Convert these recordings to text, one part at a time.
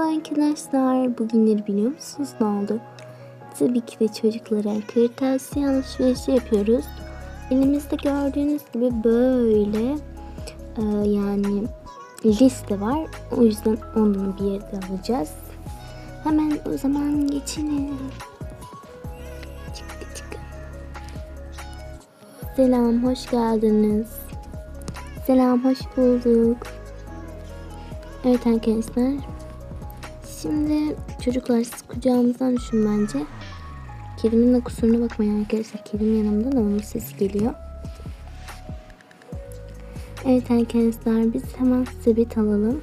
arkadaşlar. Bugünleri biliyor musunuz ne oldu? Tabii ki de çocuklara kırtasiye alışverişi yapıyoruz. Elimizde gördüğünüz gibi böyle e, yani liste var. O yüzden onu bir yerde alacağız. Hemen o zaman geçelim. Çık, çık. Selam, hoş geldiniz. Selam, hoş bulduk. Evet arkadaşlar. Şimdi çocuklar siz kucağımızdan düşün bence. Kedimin de kusuruna bakmayın arkadaşlar. Kedim yanımda da onun sesi geliyor. Evet arkadaşlar biz hemen sepet alalım.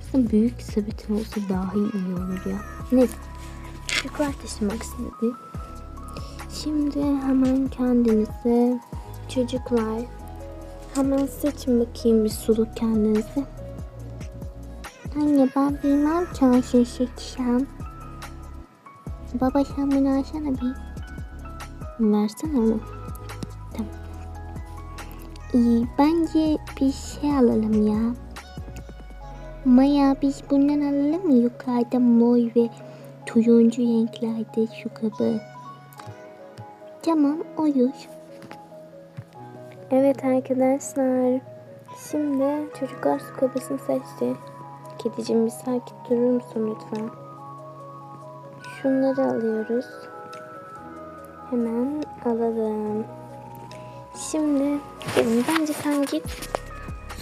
Aslında büyük sepet olsa dahi iyi olur ya. Neyse. Çocuklar taşımak istedi. Şimdi hemen kendinize çocuklar hemen seçin bakayım bir suluk kendinize. Anne ben bilmem nasıl seçeceğim. Baba sen beni alsana bir. Versene onu. Tamam. İyi bence bir şey alalım ya. Maya biz bundan alalım mı? Yukarıda mor ve turuncu renklerde şu kabı. Tamam olur. Evet arkadaşlar. Şimdi çocuklar su kabısını seçti. Kedicim bir sakin durur musun lütfen? Şunları alıyoruz. Hemen alalım. Şimdi dedim bence sen git.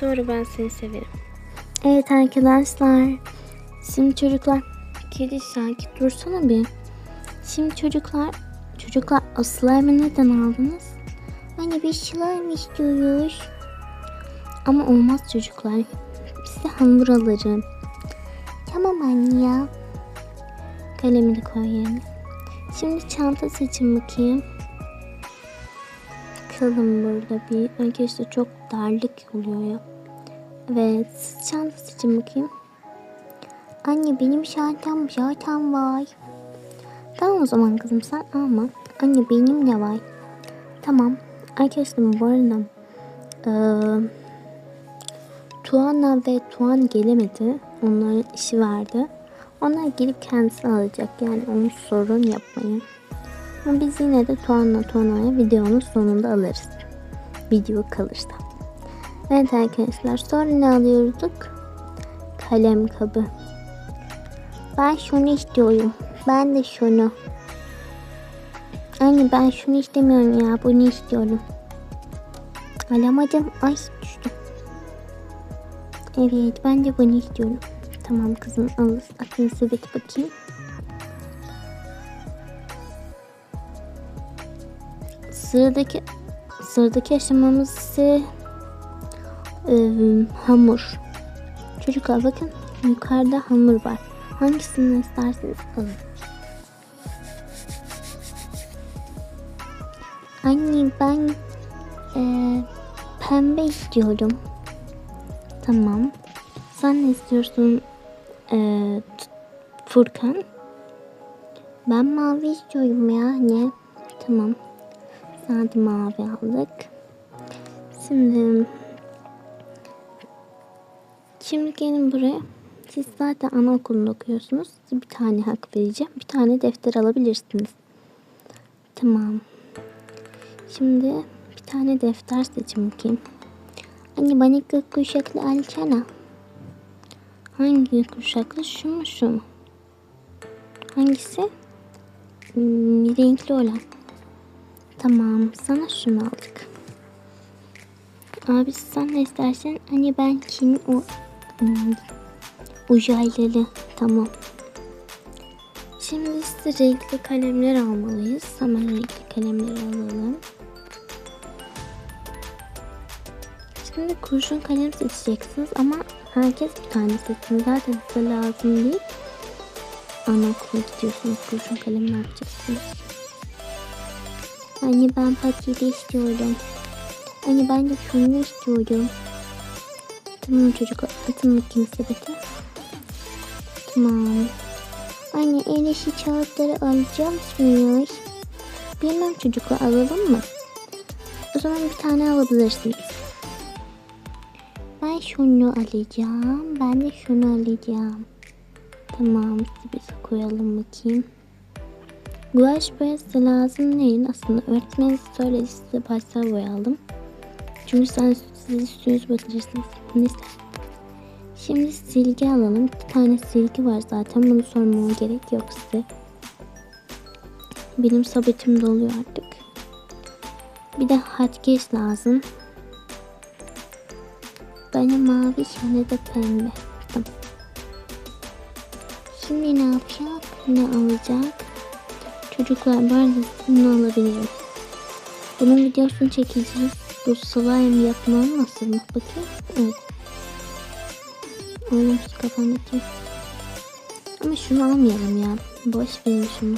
Sonra ben seni severim. Evet arkadaşlar. Şimdi çocuklar. Kedi sakin dursana bir. Şimdi çocuklar. Çocuklar o slime'ı neden aldınız? Hani bir slime istiyoruz. Ama olmaz çocuklar. De hamur alırım. Tamam anne ya. Kalemi de koy yerine. Şimdi çanta seçin bakayım. Bakalım burada bir. Arkadaşlar çok darlık oluyor ya. Evet. Çanta seçin bakayım. Anne benim çantam zaten var. Tamam o zaman kızım sen alma. Anne benim de var. Tamam. Arkadaşlar bu arada eee Tuana ve Tuan gelemedi. Onların işi vardı. Onlar gelip kendisi alacak. Yani onun sorun yapmayın. Ama biz yine de Tuan'la Tuana'ya videonun sonunda alırız. Video kalırsa. Evet arkadaşlar sonra ne alıyorduk? Kalem kabı. Ben şunu istiyorum. Ben de şunu. Anne ben şunu istemiyorum ya. Bunu istiyorum. Alamadım. Ay. Evet ben de bunu istiyorum. Tamam kızım al atın sepeti bakayım. Sıradaki sıradaki aşamamız ise e, hamur. Çocuklar bakın yukarıda hamur var. Hangisini isterseniz alın. Anne ben e, pembe istiyorum. Tamam. Sen ne istiyorsun ee, Furkan? Ben mavi istiyorum ya anne. Tamam. Sadece mavi aldık. Şimdi Şimdi gelin buraya. Siz zaten anaokulunda okuyorsunuz. Size bir tane hak vereceğim. Bir tane defter alabilirsiniz. Tamam. Şimdi bir tane defter seçin bakayım. Anne bana gökkuşaklı alsana. Hangi kuşaklı? Şu mu şu mu? Hangisi? Hmm, renkli olan. Tamam sana şunu aldık. Abi sen ne istersen? Hani ben kim o hmm, uzaylılı. Tamam. Şimdi renkli kalemler almalıyız. Hemen renkli kalemleri alalım. Şimdi kurşun kalem seçeceksiniz ama herkes bir tane seçsin. Zaten size lazım değil. Anaokula gidiyorsunuz kurşun kalem ne yapacaksınız? Anne ben paketi istiyorum. Anne ben de şunu istiyorum. Tamam çocuk atın bakayım sepete. Tamam. Anne el işi kağıtları alacağım mıyız? Bilmem çocuklar alalım mı? O zaman bir tane alabilirsiniz. Ben şunu alacağım. Ben de şunu alacağım. Tamam sepete koyalım bakayım. Guaj boyası lazım değil aslında. Öğretmen söyledi size pastel boya. Çünkü sen siz üstünüzü batırırsınız. Neyse. Şimdi silgi alalım. İki tane silgi var zaten. Bunu sormama gerek yok size. Benim sabetim doluyor artık. Bir de hatkeş lazım. Bana mavi şöyle de pembe. Tamam. Şimdi ne yapacak? Ne alacak? Çocuklar bu arada bunu alabilirim. Bunun videosunu çekeceğiz. Bu slime yapmam nasıl mı? Bakayım. Evet. Oğlum şu kafandaki. Ama şunu almayalım ya. Boş verin şunu.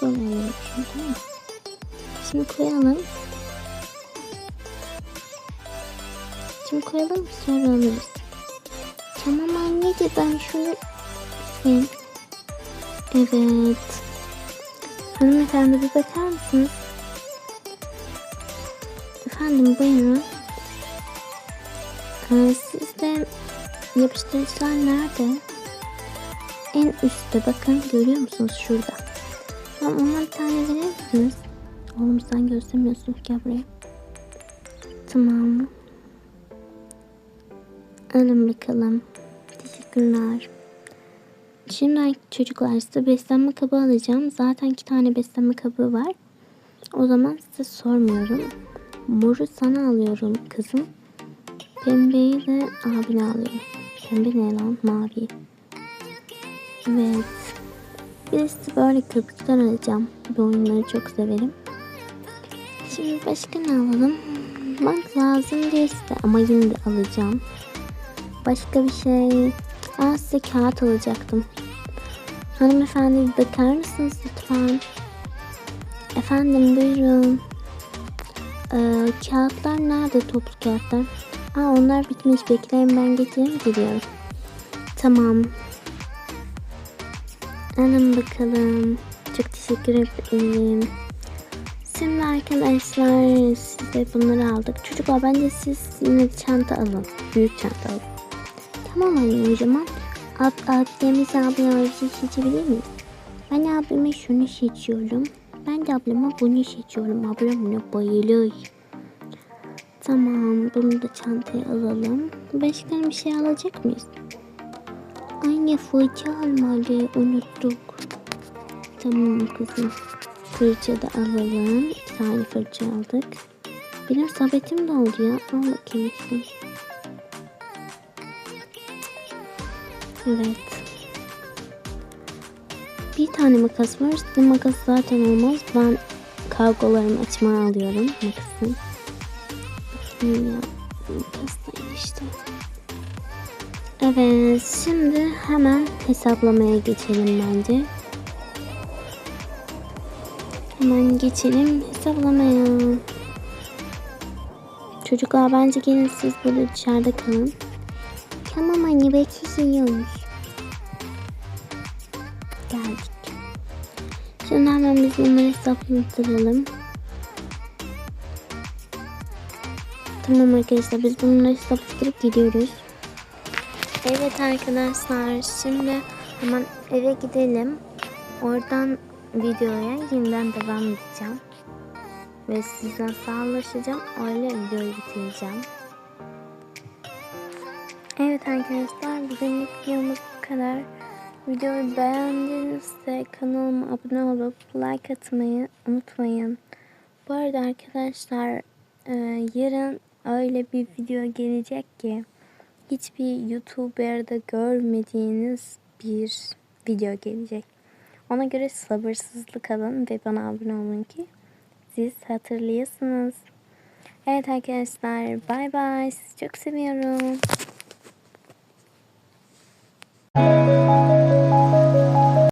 Tamam mı? Şimdi koyalım. Şimdi koyalım sonra alırız. Tamam anneciğim ben şunu. Evet. Hanımefendi bir bakar mısınız? Efendim buyurun. Ee, sizde yapıştırıcılar nerede? En üstte bakın görüyor musunuz şurada? Tamam ondan bir tane verir misiniz? Oğlum sen göstermiyorsun gel buraya. Tamam. Alın bakalım. Teşekkürler. Şimdi çocuklar size beslenme kabı alacağım. Zaten iki tane beslenme kabı var. O zaman size sormuyorum. Moru sana alıyorum kızım. Pembeyi de abine alıyorum. Pembe ne lan? Mavi. Evet. Bir de size böyle köpükler alacağım. Bu oyunları çok severim. Şimdi başka ne alalım? Bak lazım değil size ama yine de alacağım. Başka bir şey. Aa size kağıt alacaktım. Hanımefendi bakar mısınız lütfen? Efendim buyurun. Ee, kağıtlar nerede toplu kağıtlar? Aa onlar bitmiş bekleyin ben getireyim geliyorum. Tamam. Alın bakalım. Çok teşekkür ederim. Şimdi arkadaşlar size bunları aldık. Çocuklar bence siz yine çanta alın. Büyük çanta alın. Anne o zaman. Ab abimiz ablamı seçebilir miyiz? Ben abime şunu seçiyorum. Ben de ablama bunu seçiyorum. Ablam buna bayılır. Tamam bunu da çantaya alalım. Başka bir şey alacak mıyız? Anne fırça almalı unuttuk. Tamam kızım. Fırça da alalım. İki tane fırça aldık. Benim sabetim de oldu ya. Al bakayım işte. Evet. Bir tane makas var. Bu makas zaten olmaz. Ben kargolarımı açmaya alıyorum makası. Bakayım ya. İşte. Evet. Şimdi hemen hesaplamaya geçelim bence. Hemen geçelim hesaplamaya. Çocuklar bence gelin siz burada dışarıda kalın. Tamam anne bekliyoruz. Geldik. Bunları hesaplandıralım. Tamam arkadaşlar biz bunları hesaplandırıp gidiyoruz. Evet arkadaşlar şimdi hemen eve gidelim. Oradan videoya yeniden devam edeceğim. Ve sizden sağlaşacağım. Öyle videoyu bitireceğim. Evet arkadaşlar bugünlük videomuz bu kadar. Videoyu beğendiğinizde kanalıma abone olup like atmayı unutmayın. Bu arada arkadaşlar e, yarın öyle bir video gelecek ki hiçbir YouTuber'da görmediğiniz bir video gelecek. Ona göre sabırsızlık alın ve bana abone olun ki siz hatırlayasınız. Evet arkadaşlar bay bay. Sizi çok seviyorum.